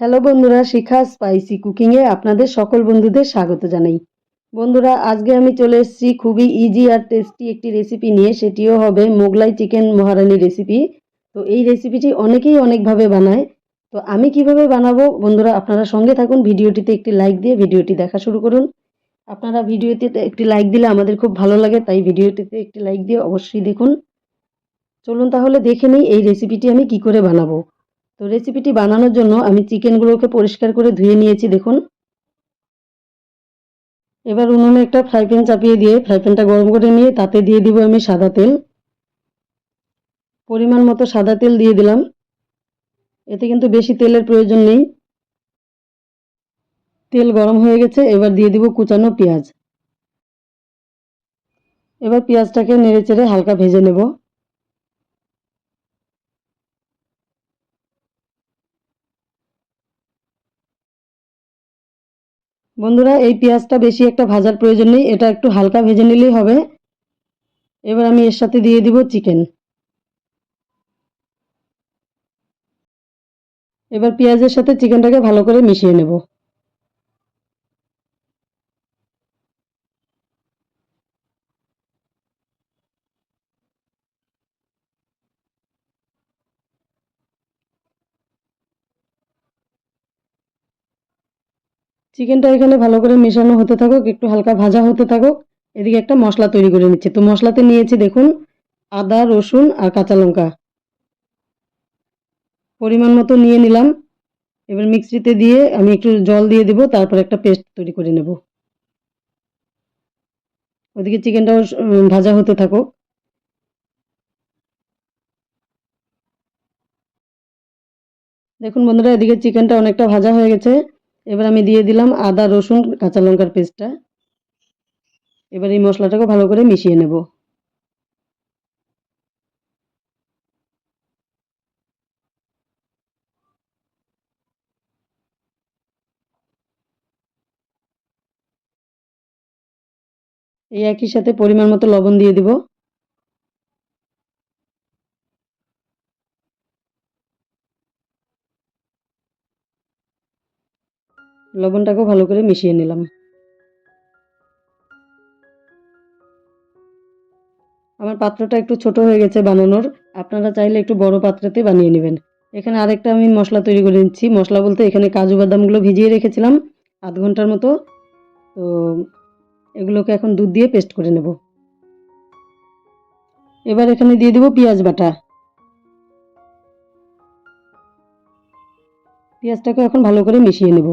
Hello বন্ধুরা, শিখা spicy কুকিংয়ে আপনাদের সকল বন্ধুদের স্বাগত জানাই। বন্ধুরা, আজকে আমি চলে এসেছি খুবই ইজি আর টেস্টি একটি রেসিপি নিয়ে, সেটিও হবে মোগলাই চিকেন মহারানি রেসিপি তো এই রেসিপিটি অনেকেই অনেকভাবে বানায়। তো আমি কীভাবে বানাবো? বন্ধুরা, আপনারা সঙ্গে থাকুন, ভিডিওটিতে একটি লাইক দিয়ে ভিডিওটি দেখা শুরু করুন। আপনারা ভিডিওতে একটি লাইক দিলে আমাদের খুব ভালো লাগে, তাই ভিডিওটিতে একটি লাইক দিয়ে অবশ্যই দেখুন। চলুন তাহলে দেখে নিই এই রেসিপিটি আমি কি করে বানাবো। তো রেসিপিটি বানানোর জন্য আমি চিকেনগুলোকে পরিষ্কার করে ধুয়ে নিয়েছি, দেখুন। এবার উনুনে একটা ফ্রাই প্যান চাপিয়ে দিয়ে ফ্রাই প্যানটা গরম করে নিয়ে তাতে দিয়ে দিব আমি সাদা তেল। পরিমাণ মতো সাদা তেল দিয়ে দিলাম। এতে কিন্তু বেশি তেলের প্রয়োজন নেই। তেল গরম হয়ে গেছে, এবার দিয়ে দিব কুচানো পেঁয়াজ। এবার পেঁয়াজটাকে নেড়ে চেড়ে হালকা ভেজে নেব। বন্ধুরা, এই পেঁয়াজটা বেশি একটা ভাজার প্রয়োজন নেই, এটা একটু হালকা ভেজে নিলেই হবে। এবার আমি এর সাথে দিয়ে দিব চিকেন। এবার পেঁয়াজের সাথে চিকেনটাকে ভালো করে মিশিয়ে নেব। চিকেনটা এখানে ভালো করে মেশানো হতে থাকুক, একটু হালকা ভাজা হতে থাকুক। এদিকে একটা মশলা তৈরি করে নিচ্ছি। তো মশলাতে নিয়েছি দেখুন, আদা, রসুন আর কাঁচা লঙ্কা। পরিমাণ মতো নিয়ে নিলাম। এবার মিক্সিতে দিয়ে আমি একটু জল দিয়ে দেবো, তারপর একটা পেস্ট তৈরি করে নেব। ওদিকে চিকেনটাও ভাজা হতে থাকুক। দেখুন বন্ধুরা, এদিকে চিকেনটা অনেকটা ভাজা হয়ে গেছে। এবার আমি দিয়ে দিলাম আদা, রসুন, কাঁচা লঙ্কার পেস্টটা। এবার এই মশলাটাকে ভালো করে মিশিয়ে নেব। এই একই সাথে পরিমাণ মতো লবণ দিয়ে দিব। লবণটাকেও ভালো করে মিশিয়ে নিলাম। আমার পাত্রটা একটু ছোট হয়ে গেছে বানানোর। আপনারা চাইলে একটু বড় পাত্রতে বানিয়ে নেবেন। এখানে আরেকটা আমি মশলা তৈরি করে নিচ্ছি। মশলা বলতে এখানে কাজু বাদামগুলো ভিজিয়ে রেখেছিলাম আধ ঘণ্টার মতো। তো এগুলোকে এখন দুধ দিয়ে পেস্ট করে নেব। এবার এখানে দিয়ে দেবো পেঁয়াজ বাটা। পেঁয়াজটাকে এখন ভালো করে মিশিয়ে নেব।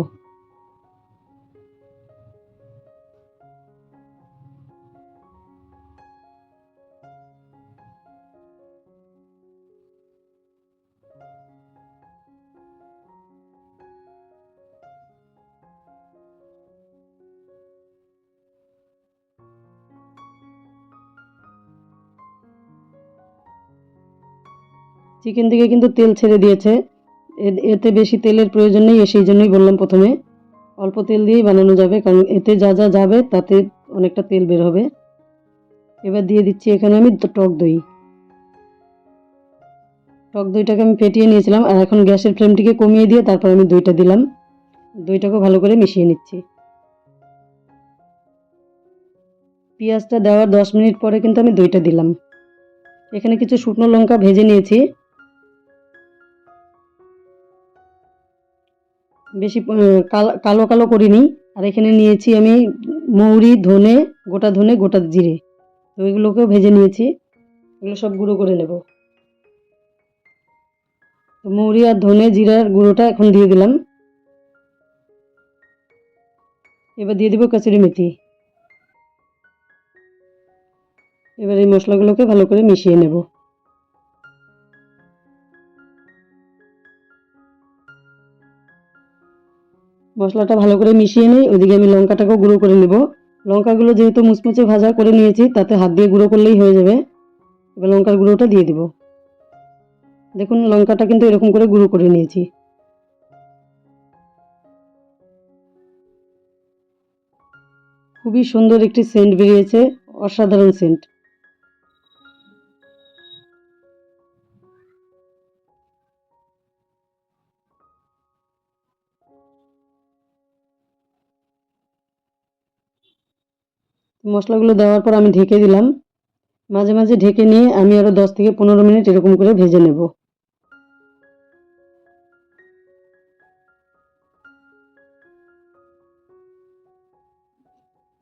চিকেন থেকে কিন্তু তেল ছেড়ে দিয়েছে। এতে বেশি তেলের প্রয়োজন নেই, সেই জন্যই বললাম প্রথমে। অল্প তেল দিয়েই বানানো যাবে, কারণ এতে যা যা যাবে তাতে অনেকটা তেল বের হবে। এবার দিয়ে দিচ্ছি, এখানে আমি টক দই। টক দইটাকে আমি ফেটিয়ে নিয়েছিলাম, আর এখন গ্যাসের ফ্লেমটিকে কমিয়ে দিয়ে তারপর আমি দইটা দিলাম। দইটাকে ভালো করে মিশিয়ে নিচ্ছি। পেঁয়াজটা দেওয়ার দশ মিনিট পরে কিন্তু আমি দইটা দিলাম। এখানে কিছু শুকনো লঙ্কা ভেজে নিয়েছি। বেশি কালো কালো করিনি। আর এখানে নিয়েছি আমি মৌরি, ধনে, গোটা ধনে, গোটা জিরে। তো এগুলোকেও ভেজে নিয়েছি। এগুলো সব গুঁড়ো করে নেব। তো মৌরি আর ধনে, জিরার গুঁড়োটা এখন দিয়ে দিলাম। এবার দিয়ে দেবো কচুরি মেথি। এবার এই মশলাগুলোকে ভালো করে মিশিয়ে নেব। মশলাটা ভালো করে মিশিয়ে নিই, ওইদিকে আমি লঙ্কাটাকেও গুঁড়ো করে নেব। লঙ্কাগুলো যেহেতু মুচমুচে ভাজা করে নিয়েছি, তাতে হাত দিয়ে গুঁড়ো করলেই হয়ে যাবে। এবার লঙ্কার গুঁড়োটা দিয়ে দিব। দেখুন, লঙ্কাটা কিন্তু এরকম করে গুঁড়ো করে নিয়েছি। খুবই সুন্দর একটি সেন্ট বেরিয়েছে, অসাধারণ সেন্ট মশলাগুলো দেওয়ার পর আমি ঢেকে দিলাম। মাঝে মাঝে ঢেকে নিয়ে আমি আরও দশ থেকে পনেরো মিনিট এরকম করে ভেজে নেব।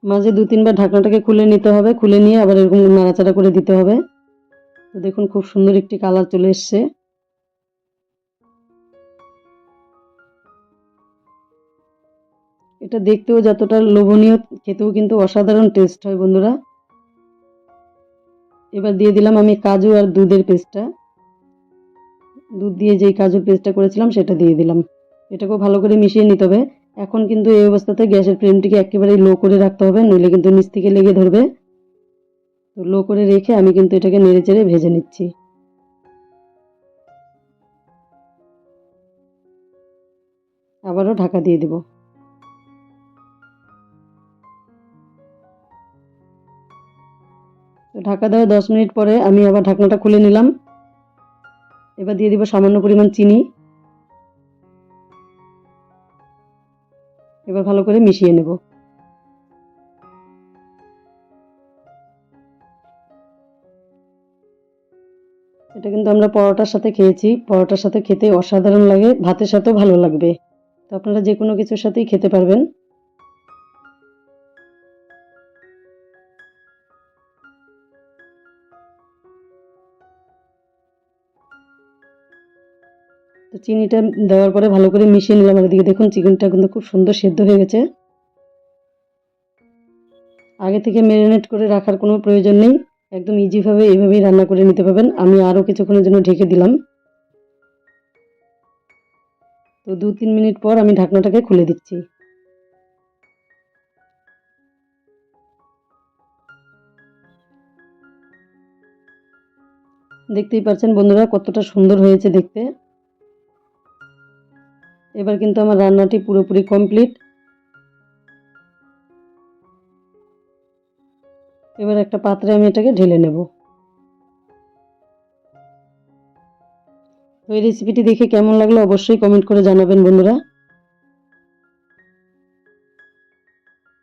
মাঝে দু তিনবার ঢাকনাটাকে খুলে নিতে হবে। খুলে নিয়ে আবার এরকম নাড়াচাড়া করে দিতে হবে। তো দেখুন খুব সুন্দর একটি কালার চলে এসছে। এটা দেখতেও যতটা লোভনীয়, খেতেও কিন্তু অসাধারণ টেস্ট হয় বন্ধুরা। এবার দিয়ে দিলাম আমি কাজু আর দুধের পেস্টটা দুধ দিয়ে যেই কাজুর পেস্টটা করেছিলাম, সেটা দিয়ে দিলাম। এটাকেও ভালো করে মিশিয়ে নিতে হবে। এখন কিন্তু এই অবস্থাতে গ্যাসের ফ্লেমটিকে একেবারেই লো করে রাখতে হবে, নইলে কিন্তু নিচ থেকে লেগে ধরবে। তো লো করে রেখে আমি কিন্তু এটাকে নেড়ে চেড়ে ভেজে নিচ্ছি। আবারও ঢাকা দিয়ে দেব। তো ঢাকা দেওয়া দশ মিনিট পরে আমি আবার ঢাকনাটা খুলে নিলাম। এবার দিয়ে দিব সামান্য পরিমাণ চিনি। এবার ভালো করে মিশিয়ে নেব। এটা কিন্তু আমরা পরোটার সাথে খেয়েছি। পরোটার সাথে খেতে অসাধারণ লাগে, ভাতের সাথেও ভালো লাগবে। তো আপনারা যে কোনো কিছুর সাথেই খেতে পারবেন। তো চিনিটা দেওয়ার পরে ভালো করে মিশিয়ে নিলাম আর এদিকে দেখুন, চিকেনটা কিন্তু খুব সুন্দর সেদ্ধ হয়ে গেছে। আগে থেকে ম্যারিনেট করে রাখার কোনো প্রয়োজন নেই। একদম ইজিভাবে এইভাবেই রান্না করে নিতে পারবেন। আমি আরও কিছুক্ষণের জন্য ঢেকে দিলাম। তো দু তিন মিনিট পর আমি ঢাকনাটাকে খুলে দিচ্ছি। দেখতেই পাচ্ছেন বন্ধুরা কতটা সুন্দর হয়েছে দেখতে। এবার কিন্তু আমার রান্নাটি পুরোপুরি কমপ্লিট এবার একটা পাত্রে আমি এটাকে ঢেলে নেব। তো এই রেসিপিটি দেখে কেমন লাগল অবশ্যই কমেন্ট করে জানাবেন বন্ধুরা।